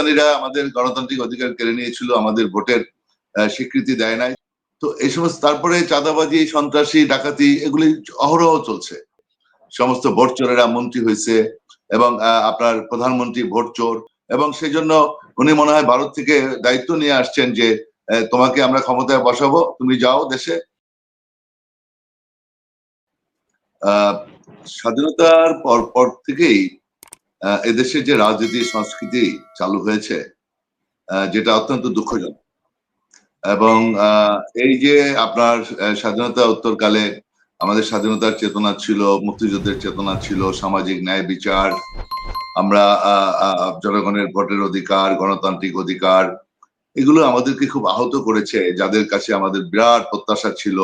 পাকিস্তানিরা আমাদের গণতান্ত্রিক অধিকার কেড়ে নিয়েছিল, আমাদের ভোটের স্বীকৃতি দেয় নাই। তো এই সমস্ত, তারপরে চাঁদাবাজি, সন্ত্রাসী, ডাকাতি, এগুলি অহরহ চলছে। সমস্ত ভোট চোরেরা মন্ত্রী হয়েছে এবং আপনার প্রধানমন্ত্রী ভোট চোর এবং সেই জন্য উনি মনে হয় ভারত থেকে দায়িত্ব নিয়ে আসছেন যে তোমাকে আমরা ক্ষমতায় বসাবো, তুমি যাও দেশে। স্বাধীনতার পর পর থেকেই আহ, এদেশের যে রাজনীতি সংস্কৃতি চালু হয়েছে যেটা অত্যন্ত দুঃখজনক। এবং এই যে আপনার স্বাধীনতা উত্তরকালে আমাদের স্বাধীনতার চেতনা ছিল মুক্তিযুদ্ধের চেতনা ছিল সামাজিক ন্যায় বিচার আমরা জনগণের ভোটের অধিকার গণতান্ত্রিক অধিকার এগুলো আমাদেরকে খুব আহত করেছে যাদের কাছে আমাদের বিরাট প্রত্যাশা ছিল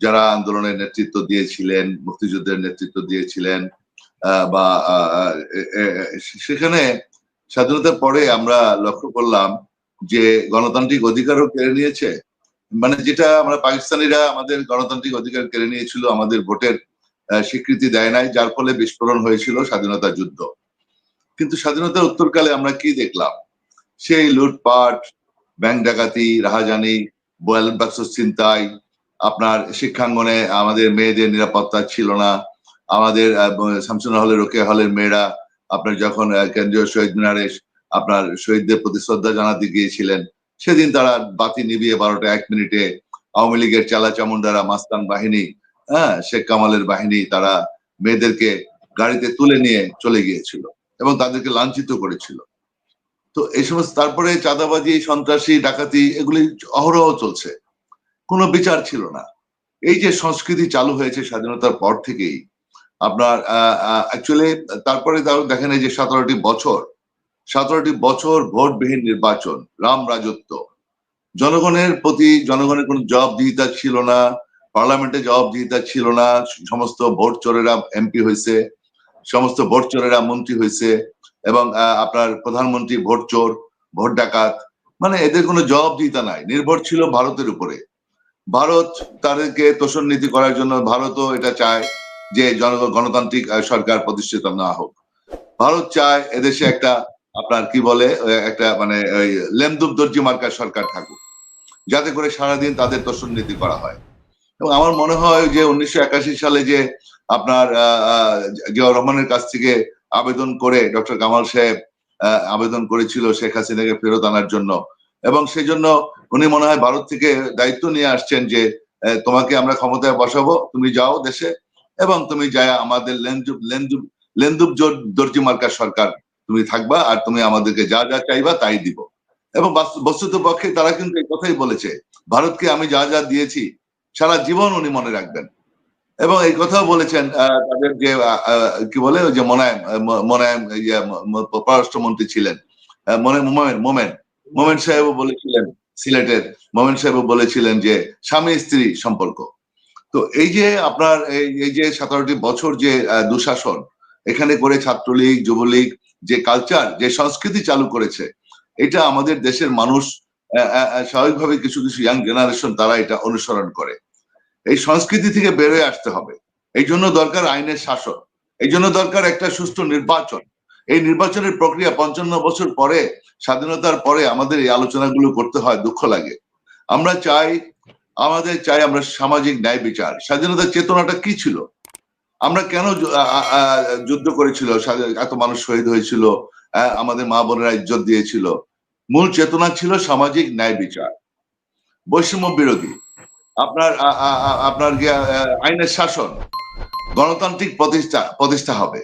যারা আন্দোলনের নেতৃত্ব দিয়েছিলেন মুক্তিযুদ্ধের নেতৃত্ব দিয়েছিলেন। বা সেখানে স্বাধীনতার পরে আমরা লক্ষ্য করলাম যে গণতান্ত্রিক অধিকারও কেড়ে নিয়েছে। মানে যেটা আমরা পাকিস্তানিরা আমাদের গণতান্ত্রিক অধিকার কেড়ে নিয়েছিল, আমাদের ভোটের স্বীকৃতি দেয় নাই, যার ফলে বিস্ফোরণ হয়েছিল স্বাধীনতা যুদ্ধ। কিন্তু স্বাধীনতার উত্তরকালে আমরা কি দেখলাম? সেই লুটপাট, ব্যাংক ডাকাতি, রাহাজানি, বয়াল বাক্স চিন্তাই আপনার শিক্ষাঙ্গনে আমাদের মেয়েদের নিরাপত্তা ছিল না আমাদের শামসুন হলের রোকে হলের মেয়েরা, আপনার যখন কেন্দ্রীয় শহীদ মিনারে আপনার শহীদদের প্রতি শ্রদ্ধা জানাতে গিয়েছিলেন, সেদিন তারা বাতি নিভিয়ে বারোটা এক মিনিটে আওয়ামী লীগের চালা চামুন্ডারা মাস্তান বাহিনী হ্যাঁ শেখ কামালের বাহিনী তারা মেয়েদেরকে গাড়িতে তুলে নিয়ে চলে গিয়েছিল এবং তাদেরকে লাঞ্ছিত করেছিল। তো এই সমস্ত, তারপরে চাঁদাবাজি, সন্ত্রাসী, ডাকাতি, এগুলি অহরহ চলছে। কোনো বিচার ছিল না। এই যে সংস্কৃতি চালু হয়েছে স্বাধীনতার পর থেকেই আপনার অ্যাকচুয়ালি তারপরে দেখেন এই যে সতেরোটি বছর সতেরোটি বছর ভোটবিহীন নির্বাচন, রাম রাজত্ব। জনগণের প্রতি জনগণের কোনো জবাবদিহিতা ছিল না, পার্লামেন্টে জবাবদিহিতা ছিল না, সমস্ত ভোট চোরেরা এমপি হয়েছে, সমস্ত ভোট চোরেরা মন্ত্রী হয়েছে, এবং আপনার প্রধানমন্ত্রী ভোট চোর, ভোট ডাকাত মানে এদের কোনো জবাবদিহিতা নাই, নির্ভর ছিল ভারতের উপরে। ভারত তাদেরকে তোষণ নীতি করার জন্য ভারতও এটা চায়। যে গণতান্ত্রিক সরকার প্রতিষ্ঠিত না হোক। ভারত চায় এদেশে একটা আপনার কি বলে একটা মানে ওই লেমদুব দর্জি মার্কার সরকার থাকুক। যাতে করে সারাদিন তাদের তোষণ নীতি করা হয়। এবং আমার মনে হয় যে উনিশশো একাশি সালে যে আপনার জিয়াউর রহমানের কাছ থেকে আবেদন করে ডক্টর কামাল সাহেব আবেদন করেছিল শেখ হাসিনাকে ফেরত আনার জন্য। এবং সেই জন্য উনি মনে হয় ভারত থেকে দায়িত্ব নিয়ে আসছেন যে তোমাকে আমরা ক্ষমতায় বসাবো, তুমি যাও দেশে। এবং তুমি যায় আমাদের লেন্দুব লেন্দুব লেন্দুব দর্জি মার্কার সরকার, তুমি থাকবা আর তুমি আমাদেরকে যা যা চাইবা তাই দিব। এবং বস্তুত পক্ষে তারা কিন্তু এই কথাই বলেছে, ভারতকে আমি যা যা দিয়েছি, সারা জীবন উনি মনে রাখবেন। এবং এই কথাও বলেছেন তাদের যে কি বলে যে মোনায়েম মোনায়েম পররাষ্ট্রমন্ত্রী ছিলেন মনে মোমেন মোমেন মোমেন সাহেবও বলেছিলেন, সিলেটের, মোমেন সাহেবও বলেছিলেন যে স্বামী স্ত্রী সম্পর্ক। তো এই যে আপনার এই যে সতেরোটি বছর যে দুঃশাসন, এখানে করে ছাত্রলীগ, যুবলীগ যে কালচার যে সংস্কৃতি চালু করেছে, এটা আমাদের দেশের মানুষ স্বাভাবিকভাবে কিছু কিছু ইয়াং জেনারেশন তারা এটা অনুসরণ করে। এই সংস্কৃতি থেকে বেরোয় আসতে হবে। এই জন্য দরকার আইনের শাসন। এই জন্য দরকার একটা সুষ্ঠু নির্বাচন। এই নির্বাচনের প্রক্রিয়া পঞ্চান্ন বছর পরে, স্বাধীনতার পরে আমাদের এই আলোচনাগুলো করতে হয়, দুঃখ লাগে। আমরা চাই আমাদের চাই আমরা সামাজিক ন্যায় বিচার। স্বাধীনতার চেতনাটা কি ছিল? আমরা কেন যুদ্ধ করেছিল? এত মানুষ শহীদ হয়েছিল আমাদের মা বোনেরা ইজ্জত দিয়েছিল। মূল চেতনা ছিল সামাজিক ন্যায় বিচার। বৈষম্য বিরোধী। আপনার আপনার আইনের শাসন। গণতান্ত্রিক প্রতিষ্ঠা প্রতিষ্ঠা হবে।